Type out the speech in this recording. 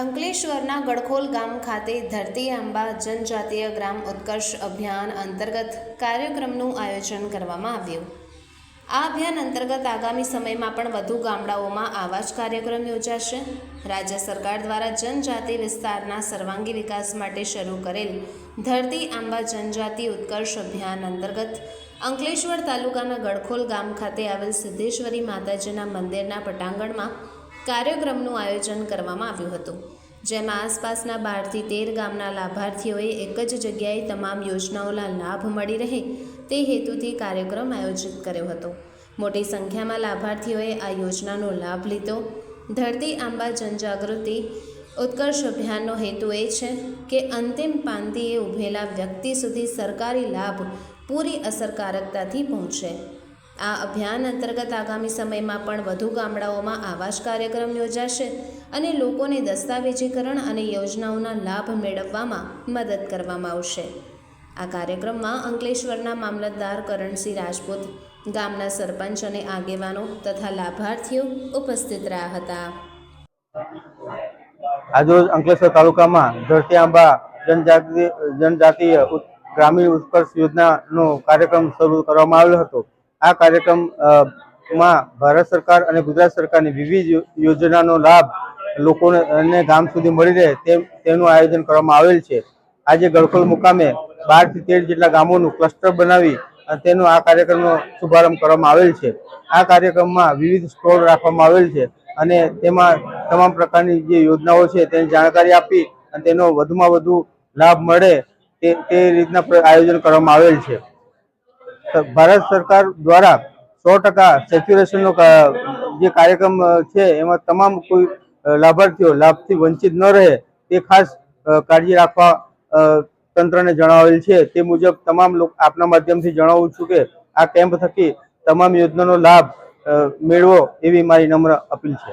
અંકલેશ્વરના ગડખોલ ગામ ખાતે ધરતી આંબા જનજાતીય ગ્રામ ઉત્કર્ષ અભિયાન અંતર્ગત કાર્યક્રમનું આયોજન કરવામાં આવ્યું. આ અભિયાન અંતર્ગત આગામી સમયમાં પણ વધુ ગામડાઓમાં આવા જ કાર્યક્રમ યોજાશે. રાજ્ય સરકાર દ્વારા જનજાતિ વિસ્તારના સર્વાંગી વિકાસ માટે શરૂ કરેલ ધરતી આંબા જનજાતિ ઉત્કર્ષ અભિયાન અંતર્ગત અંકલેશ્વર તાલુકાના ગડખોલ ગામ ખાતે આવેલ સિદ્ધેશ્વરી માતાજીના મંદિરના પટાંગણમાં કાર્યક્રમનું આયોજન કરવામાં આવ્યું હતું. જેમાં આસપાસના બારથી તેર ગામના લાભાર્થીઓએ એક જ જગ્યાએ તમામ યોજનાઓના લાભ મળી રહે તે હેતુથી કાર્યક્રમ આયોજિત કર્યો હતો. મોટી સંખ્યામાં લાભાર્થીઓએ આ યોજનાનો લાભ લીધો. ધરતી આંબા જનજાગૃતિ ઉત્કર્ષ અભિયાનનો હેતુ એ છે કે અંતિમ પાંતિએ ઊભેલા વ્યક્તિ સુધી સરકારી લાભ પૂરી અસરકારકતાથી પહોંચે. આ અભિયાન અંતર્ગત આગામી સમયમાં પણ વધુ ગામડાઓમાં આવાસ કાર્યક્રમ યોજાશે અને લોકોને દસ્તાવેજીકરણ અને યોજનાઓના લાભ મેળવવામાં મદદ કરવામાં આવશે. આ કાર્યક્રમમાં અંકલેશ્વરના મામલતદાર કરણસિંહ રાજપૂત, ગામના સરપંચ અને આગેવાનો તથા લાભાર્થીઓ ઉપસ્થિત રહ્યા હતા. આજરોજ અંકલેશ્વર તાલુકામાં ધરતી આંબા જનજાતિ, જનજાતીય ગ્રામીણ ઉત્કર્ષ યોજનાનો કાર્યક્રમ શરૂ કરવામાં આવ્યો હતો. આ કાર્યક્રમમાં ભારત સરકાર અને ગુજરાત સરકારની વિવિધ યોજનાનો લાભ લોકોને ગામ સુધી મળી રહે તેનું આયોજન કરવામાં આવેલ છે. આજે ગળખોલ મુકામે બારથી તેર જેટલા ગામોનું ક્લસ્ટર બનાવી તેનો આ કાર્યક્રમનો શુભારંભ કરવામાં આવેલ છે. આ કાર્યક્રમમાં વિવિધ સ્ટોલ રાખવામાં આવેલ છે અને તેમાં તમામ પ્રકારની જે યોજનાઓ છે તેની જાણકારી આપી અને તેનો વધુમાં વધુ લાભ મળે તે રીતના આયોજન કરવામાં આવેલ છે. ભારત સરકાર દ્વારા સો ટકા સેચ્યુરેશનનો જે કાર્યક્રમ છે, એમાં તમામ કોઈ લાભાર્થીઓ લાભથી વંચિત ન રહે તે ખાસ કાળજી રાખવા તંત્રને જણાવેલ છે. તે મુજબ તમામ લોકો, આપના માધ્યમથી જણાવું છું કે આ કેમ્પ થકી તમામ યોજનાનો લાભ મેળવો એવી મારી નમ્ર અપીલ છે.